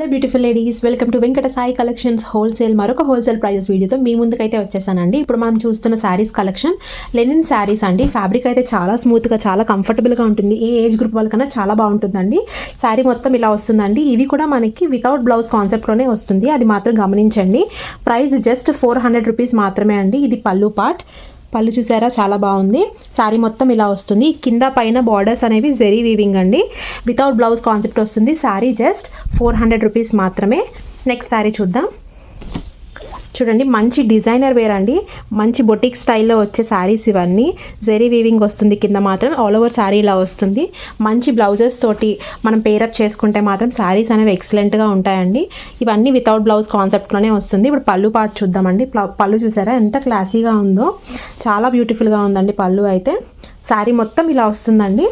Hello beautiful ladies welcome to Venkata Sai collections wholesale మరొక wholesale prices వీడియోతో మీ ముందుకైతే వచ్చేసానండి. ఇప్పుడు మనం చూస్తున్న శారీస్ కలెక్షన్ లెనిన్ శారీస్ అండి. ఫ్యాబ్రిక్ అయితే చాలా స్మూత్గా చాలా కంఫర్టబుల్గా ఉంటుంది. ఏ ఏజ్ గ్రూప్ వాళ్ళకన్నా చాలా బాగుంటుందండి. శారీ మొత్తం ఇలా వస్తుందండి. ఇవి కూడా మనకి వితౌట్ బ్లౌజ్ కాన్సెప్ట్లోనే వస్తుంది. అది మాత్రం గమనించండి. Price just four hundred rupees మాత్రమే అండి. ఇది పళ్ళు పార్ట్ పళ్ళు చూసారా? చాలా బాగుంది. శారీ మొత్తం ఇలా వస్తుంది. కింద పైన బార్డర్స్ అనేవి జెరీ వీవింగ్ అండి. వితౌట్ బ్లౌజ్ కాన్సెప్ట్ వస్తుంది. Sari just four hundred rupees మాత్రమే. నెక్స్ట్ శారీ చూద్దాం. చూడండి మంచి డిజైనర్ వేర్ అండి. మంచి బొటిక్ స్టైల్లో వచ్చే శారీస్ ఇవన్నీ. జెరీ వీవింగ్ వస్తుంది కింద మాత్రం ఆల్ ఓవర్ శారీ ఇలా వస్తుంది. మంచి బ్లౌజెస్ తోటి మనం పేరప్ చేసుకుంటే మాత్రం శారీస్ అనేవి ఎక్సలెంట్గా ఉంటాయండి. ఇవన్నీ వితౌట్ బ్లౌజ్ కాన్సెప్ట్లోనే వస్తుంది. ఇప్పుడు పళ్ళు పాటు చూద్దామండి. ప్ల- పళ్ళు చూసారా? ఎంత క్లాసీగా ఉందో. చాలా బ్యూటిఫుల్గా ఉందండి పళ్ళు అయితే. శారీ మొత్తం ఇలా వస్తుందండి.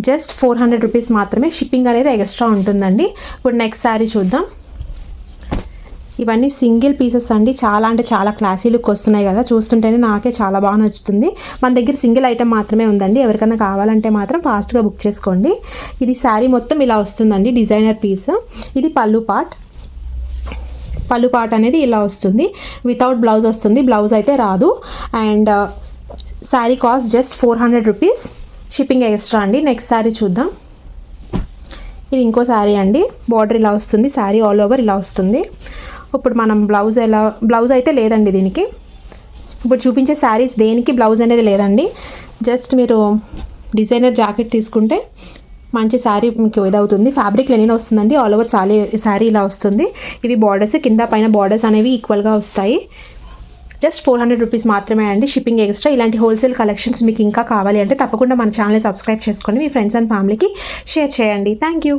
జస్ట్ ఫోర్ హండ్రెడ్ రూపీస్ మాత్రమే షిప్పింగ్ అనేది ఎక్స్ట్రా ఉంటుందండి. ఇప్పుడు నెక్స్ట్ శారీ చూద్దాం. ఇవన్నీ సింగిల్ పీసెస్ అండి. చాలా అంటే చాలా క్లాసీ లుక్ వస్తున్నాయి కదా. చూస్తుంటేనే నాకే చాలా బాగా నచ్చుతుంది. మన దగ్గర సింగిల్ ఐటమ్ మాత్రమే ఉందండి. ఎవరికైనా కావాలంటే మాత్రం ఫాస్ట్గా బుక్ చేసుకోండి. ఇది శారీ మొత్తం ఇలా వస్తుందండి. Designer piece. ఇది పళ్ళు పాట్. పళ్ళు పాట్ అనేది ఇలా వస్తుంది. వితౌట్ బ్లౌజ్ వస్తుంది. బ్లౌజ్ అయితే రాదు. And uh, sari cost just four hundred rupees. Shipping extra అండి. నెక్స్ట్ శారీ చూద్దాం. ఇది ఇంకో శారీ అండి. బార్డర్ ఇలా వస్తుంది. శారీ ఆల్ ఓవర్ ఇలా వస్తుంది. ఇప్పుడు మనం బ్లౌజ్ ఎలా బ్లౌజ్ అయితే లేదండి దీనికి. ఇప్పుడు చూపించే శారీస్ దేనికి బ్లౌజ్ అనేది లేదండి. జస్ట్ మీరు డిజైనర్ జాకెట్ తీసుకుంటే మంచి శారీ మీకు ఇదవుతుంది. ఫ్యాబ్రిక్ లెనిన్ వస్తుందండి. ఆల్ ఓవర్ శారీ శారీ ఇలా వస్తుంది. ఇవి బార్డర్స్ కింద పైన బార్డర్స్ అనేవి ఈక్వల్గా వస్తాయి. జస్ట్ ఫోర్ హండ్రెడ్ రూపీస్ మాత్రమే అండి. షిప్పింగ్ ఎక్స్ట్రా ఇలాంటి హోల్సేల్ కలెక్షన్స్ మీకు ఇంకా కావాలి అంటే తప్పకుండా మన ఛానల్ని సబ్స్క్రైబ్ చేసుకోండి మీ ఫ్రెండ్స్ అండ్ ఫ్యామిలీకి షేర్ చేయండి. Thank you